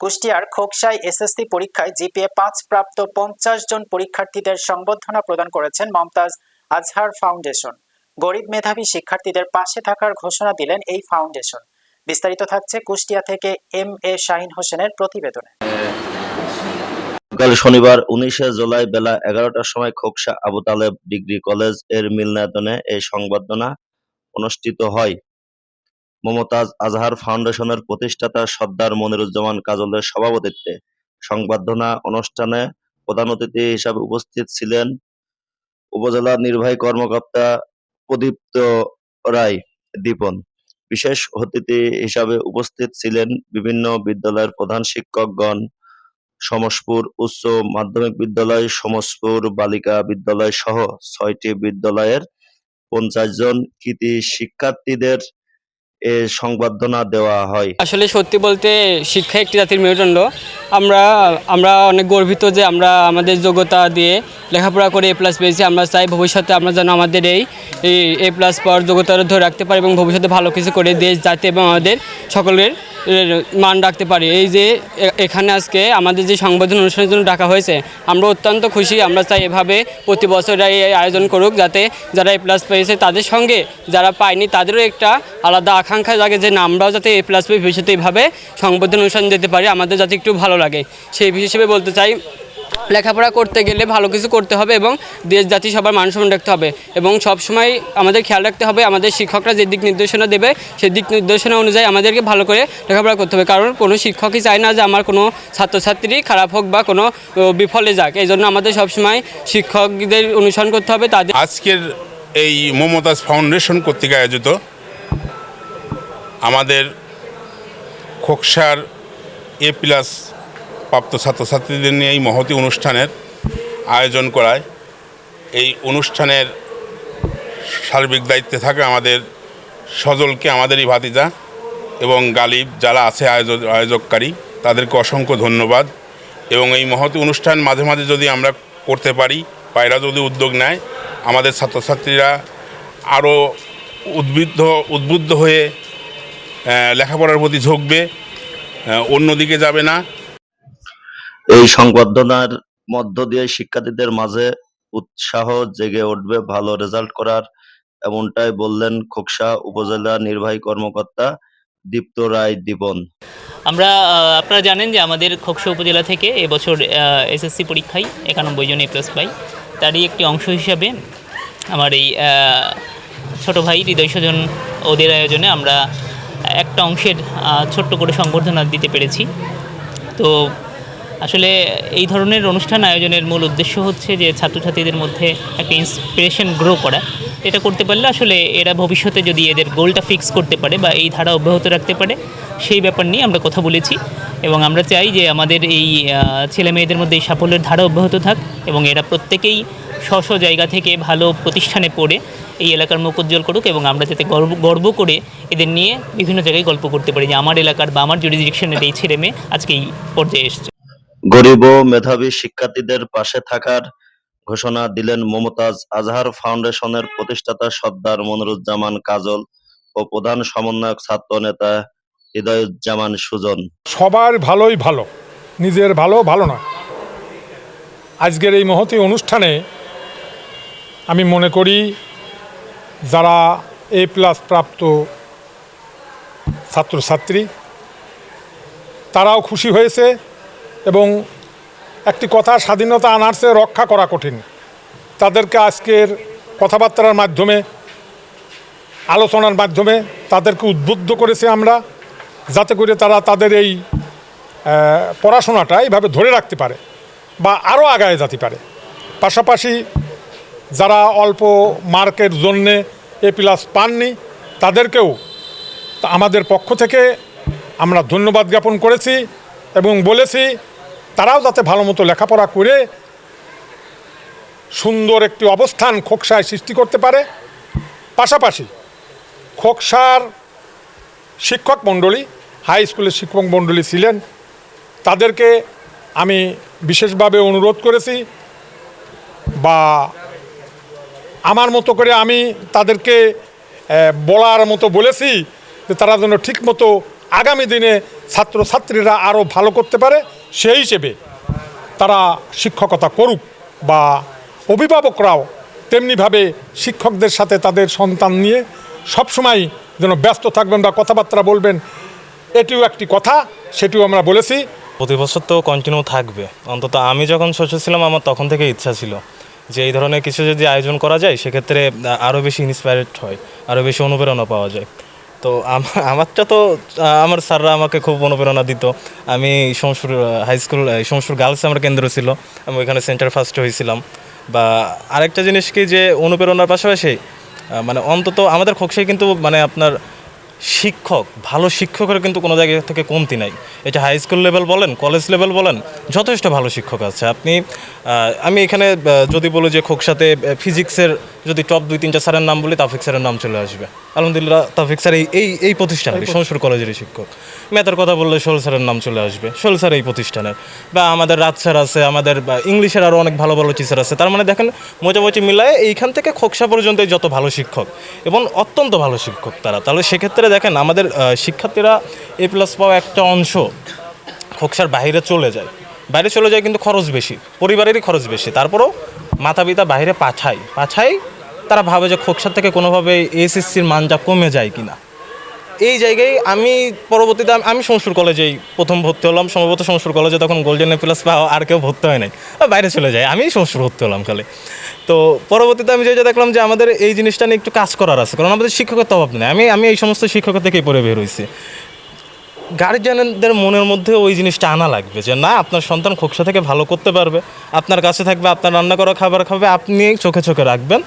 কুষ্টিয়ার খোকসায় এসএসসি পরীক্ষায় জিপিএ পাঁচ প্রাপ্ত পঞ্চাশ জন পরীক্ষার্থীদের সংবর্ধনা প্রদান করেছেন মমতাজ আজহার ফাউন্ডেশন। গরিব মেধাবী শিক্ষার্থীদের পাশে থাকার ঘোষণা দিলেন এই ফাউন্ডেশন। বিস্তারিত থাকছে কুষ্টিয়া থেকে এম এ শাহিন হোসেনের প্রতিবেদনে। শনিবার উনিশে জুলাই বেলা এগারোটার সময় খোকসা আবু তালেব ডিগ্রি কলেজের মিলনায়তনে এই সংবর্ধনা অনুষ্ঠিত হয়। মমতাজ আজহার ফাউন্ডেশনের প্রতিষ্ঠাতা সর্দার মনিরুজ্জামান কাজলের সভাপতিত্বে সংবর্ধনা অনুষ্ঠানে প্রধান অতিথি হিসাবে উপস্থিত ছিলেন উপজেলা নির্বাহী কর্মকর্তা প্রদীপ্ত রায় দীপন। বিশেষ অতিথি হিসাবে উপস্থিত ছিলেন বিভিন্ন বিদ্যালয়ের প্রধান শিক্ষকগণ, সমসপুর উচ্চ মাধ্যমিক বিদ্যালয়, সমসপুর বালিকা বিদ্যালয় সহ ছয়টি বিদ্যালয়ের পঞ্চাশ জন কৃতি শিক্ষার্থীদের সংবর্ধনা দেওয়া হয়। আসলে সত্যি বলতে শিক্ষা একটি জাতির মেরুদণ্ড। আমরা আমরা অনেক গর্বিত যে আমরা আমাদের যোগ্যতা দিয়ে লেখাপড়া করে এ প্লাস পেয়েছি। আমরা চাই ভবিষ্যতে আমরা যেন আমাদের এই এ প্লাস পাওয়ার যোগ্যতা ধরে রাখতে পারি এবং ভবিষ্যতে ভালো কিছু করে দেশ, জাতি এবং আমাদের সকলের মান রাখতে পারি। এই যে এখানে আজকে আমাদের যে সংবর্ধনা অনুষ্ঠানের জন্য ডাকা হয়েছে, আমরা অত্যন্ত খুশি। আমরা চাই এভাবে প্রতি বছর এই আয়োজন করুক যাতে যারা এ প্লাস পেয়েছে তাদের সঙ্গে যারা পায়নি তাদেরও একটা আলাদা আকাঙ্ক্ষা জাগে যে না, আমরাও যাতে এ প্লাস পেয়ে ভবিষ্যতে এইভাবে সংবর্ধনা অনুষ্ঠান যেতে পারি। আমাদের যাতে একটু ভালো লাগে। সেই হিসেবে বলতে চাই লেখাপড়া করতে গেলে ভালো কিছু করতে হবে এবং দেশ, জাতি সবার মান সম্মান রাখতে হবে। এবং সবসময় আমাদের খেয়াল রাখতে হবে, আমাদের শিক্ষকরা যে দিক নির্দেশনা দেবে, সেই দিক নির্দেশনা অনুযায়ী আমাদেরকে ভালো করে লেখাপড়া করতে হবে। কারণ কোনো শিক্ষকই চায় না যে আমার কোনো ছাত্রছাত্রী খারাপ হোক বা কোনো বিফলে যাক। এই জন্য আমাদের সবসময় শিক্ষকদের অনুসরণ করতে হবে, তাদের আজকের এই মমতাজ ফাউন্ডেশন কর্তৃক আয়োজিত আমাদের খোকসার এ প্লাস প্রাপ্ত ছাত্রছাত্রীদের নিয়ে এই মহতি অনুষ্ঠানের আয়োজন করায়। এই অনুষ্ঠানের সার্বিক দায়িত্বে থাকে আমাদের সজলকে, আমাদেরই ভাতিজা এবং গালিব যারা আছে আয়োজক, আয়োজককারী, তাদেরকে অসংখ্য ধন্যবাদ। এবং এই মহতি অনুষ্ঠান মাঝে মাঝে যদি আমরা করতে পারি এরা যদি উদ্যোগ নেয়, আমাদের ছাত্রছাত্রীরা আরও উদ্বুদ্ধ উদ্বুদ্ধ হয়ে লেখাপড়ার প্রতি ঝুঁকবে অন্যদিকে যাবে না। এই সংবর্ধনার মধ্য দিয়ে শিক্ষার্থীদের মাঝে উৎসাহ জেগে উঠবে, ভালো রেজাল্ট করার এমনটাই বললেন খোকসা উপজেলা নির্বাহী কর্মকর্তা দীপ্ত রায় দীপন আমরা আপনারা জানেন যে আমাদের খোকসা উপজেলা থেকে এবছর এসএসসি পরীক্ষায় একানব্বই জন এ প্লাস পাই। তারই একটি অংশ হিসাবে আমার এই ছোট ভাই হৃদয় স্বজন ওদের আয়োজনে আমরা একটা অংশের ছোট্ট করে সংবর্ধনা দিতে পেরেছি। তো আসলে এই ধরনের অনুষ্ঠান আয়োজনের মূল উদ্দেশ্য হচ্ছে যে ছাত্রছাত্রীদের মধ্যে একটা ইন্সপিরেশন গ্রো করা। এটা করতে পারলে আসলে এরা ভবিষ্যতে যদি এদের গোলটা ফিক্স করতে পারে বা এই ধারা অব্যাহত রাখতে পারে, সেই ব্যাপার নিয়ে আমরা কথা বলেছি। এবং আমরা চাই যে আমাদের এই ছেলে মেয়েদের মধ্যে এই সাফল্যের ধারা অব্যাহত থাক এবং এরা প্রত্যেকেই স্ব জায়গা থেকে ভালো প্রতিষ্ঠানে পড়ে এই এলাকার মুখ উজ্জ্বল করুক এবং আমরা যাতে গর্ব গর্ব করে এদের নিয়ে বিভিন্ন জায়গায় গল্প করতে পারি যে আমার এলাকার বা আমার জুরিডিকশনের এই ছেলে মেয়ে আজকে এই পর্যায়ে এসছে। গরিব ও মেধাবী শিক্ষার্থীদের পাশে থাকার ঘোষণা দিলেন মমতাজ আজহার ফাউন্ডেশনের প্রতিষ্ঠাতা সর্দার মনিরুজ্জামান কাজল ও প্রধান সমন্বয়ক ছাত্র নেতা হৃদয়ুজ্জামান সুজন। সবার ভালোই ভালো, নিজের ভালো ভালো না আজকের এই মহতি অনুষ্ঠানে আমি মনে করি যারা এ প্লাস প্রাপ্ত ছাত্রছাত্রী, তারাও খুশি হয়েছে। একটি কথা স্বাধীনতা আনার্সে রক্ষা করা কঠিন। তাদেরকে আজকের কথাবার্তার মাধ্যমে, আলোচনার মাধ্যমে তাদেরকে উদ্বুদ্ধ করেছি আমরা, যাতে করে তারা তাদের এই পড়াশোনাটা এইভাবে ধরে রাখতে পারে বা আরও আগায় যেতে পারে। পাশাপাশি যারা অল্প মার্কের জন্যে এ প্লাস পাননি, তাদেরকেও আমাদের পক্ষ থেকে আমরা ধন্যবাদ জ্ঞাপন করেছি এবং বলেছি তারাও যাতে ভালো মতো লেখাপড়া করে সুন্দর একটি অবস্থান খোকসায় সৃষ্টি করতে পারে। পাশাপাশি খোকসার শিক্ষক মণ্ডলী, হাই স্কুলের শিক্ষক মণ্ডলী ছিলেন। তাদেরকে আমি বিশেষভাবে অনুরোধ করেছি বা আমার মতো করে আমি তাদেরকে বলার মতো বলেছি যে তারা যেন ঠিক মতো আগামী দিনে ছাত্রছাত্রীরা আরও ভালো করতে পারে, সেই হিসেবে তারা শিক্ষকতা করুক বা অভিভাবকরাও তেমনিভাবে শিক্ষকদের সাথে তাদের সন্তান নিয়ে সবসময় যেন ব্যস্ত থাকবেন বা কথাবার্তা বলবেন, এটিও একটি কথা, সেটিও আমরা বলেছি। প্রতি বছর তো কন্টিনিউ থাকবে। অন্তত আমি যখন ছোট ছিলাম, আমার তখন থেকে ইচ্ছা ছিল যে এই ধরনের কিছু যদি আয়োজন করা যায়, সেক্ষেত্রে আরও বেশি ইন্সপায়ারেড হয় আরও বেশি অনুপ্রেরণা পাওয়া যায়। তো আম- আমারটা তো আমার স্যাররা আমাকে খুব অনুপ্রেরণা দিত। আমি Samsur high school Samsur girls আমার কেন্দ্র ছিল। আমি ওইখানে সেন্টার ফার্স্ট হয়েছিলাম। বা আরেকটা জিনিস কি যে, অনুপ্রেরণার পাশাপাশি মানে অন্তত আমাদের খোকসাই কিন্তু মানে আপনার শিক্ষক, ভালো শিক্ষকের কিন্তু কোনো জায়গা থেকে কমতি নাই। এটা হাই স্কুল লেভেল বলেন কলেজ লেভেল বলেন, যথেষ্ট ভালো শিক্ষক আছে। আপনি আমি এখানে যদি বলি যে খোকসাতে ফিজিক্সের যদি টপ দুই তিনটা স্যারের নাম বলি তাফিক স্যারের নাম চলে আসবে। আলহামদুলিল্লাহ তাফিক স্যার এই এই প্রতিষ্ঠানের সংস্কৃত কলেজেরই শিক্ষক। ম্যাথের কথা বললে শোল স্যারের নাম চলে আসবে। শোল স্যার এই প্রতিষ্ঠানের। বা আমাদের রাত স্যার আছে আমাদের বা ইংলিশের আরও অনেক ভালো ভালো টিচার আছে। তার মানে দেখেন মোটামুটি মিলায় এইখান থেকে খোকসা পর্যন্ত যত ভালো শিক্ষক এবং অত্যন্ত ভালো শিক্ষক তারা। তাহলে সেক্ষেত্রে দেখেন আমাদের শিক্ষার্থীরা এ প্লাস পাওয়া একটা অংশ খোকসার বাইরে চলে যায়। বাইরে চলে যায় কিন্তু খরচ বেশি পরিবারেরই খরচ বেশি। তারপরেও মাতা পিতা বাইরে পাঠায়। পাঠাই তারা ভাবে যে খোকসার থেকে কোনোভাবে এসএসসির মানটা কমে যায় কিনা। এই জায়গায় আমি পরবর্তীতে আমি- আমি কলেজেই প্রথম ভর্তি হলাম। সম্ভবত সংস্কৃত কলেজে তখন গোল্ডেন প্লাস পাওয়া আর কেউ ভর্তি হয় নাই। বাইরে চলে যায়। আমি সংস্কৃত ভর্তি হলাম খালি। তো পরবর্তীতে আমি যেটা দেখলাম যে আমাদের এই জিনিসটা নিয়ে একটু কাজ করার আছে, কারণ আমাদের শিক্ষকের অভাব নেই। আমি আমি এই সমস্ত শিক্ষকের থেকেই পড়ে বের হয়েছি। গার্জিয়ানদের মনের মধ্যে ওই জিনিসটা আনা লাগবে যে, না, আপনার সন্তান খোকসা থেকে ভালো করতে পারবে। আপনার কাছে থাকবে, আপনার রান্না করা খাবার খাবে, আপনি চোখে চোখে রাখবেন।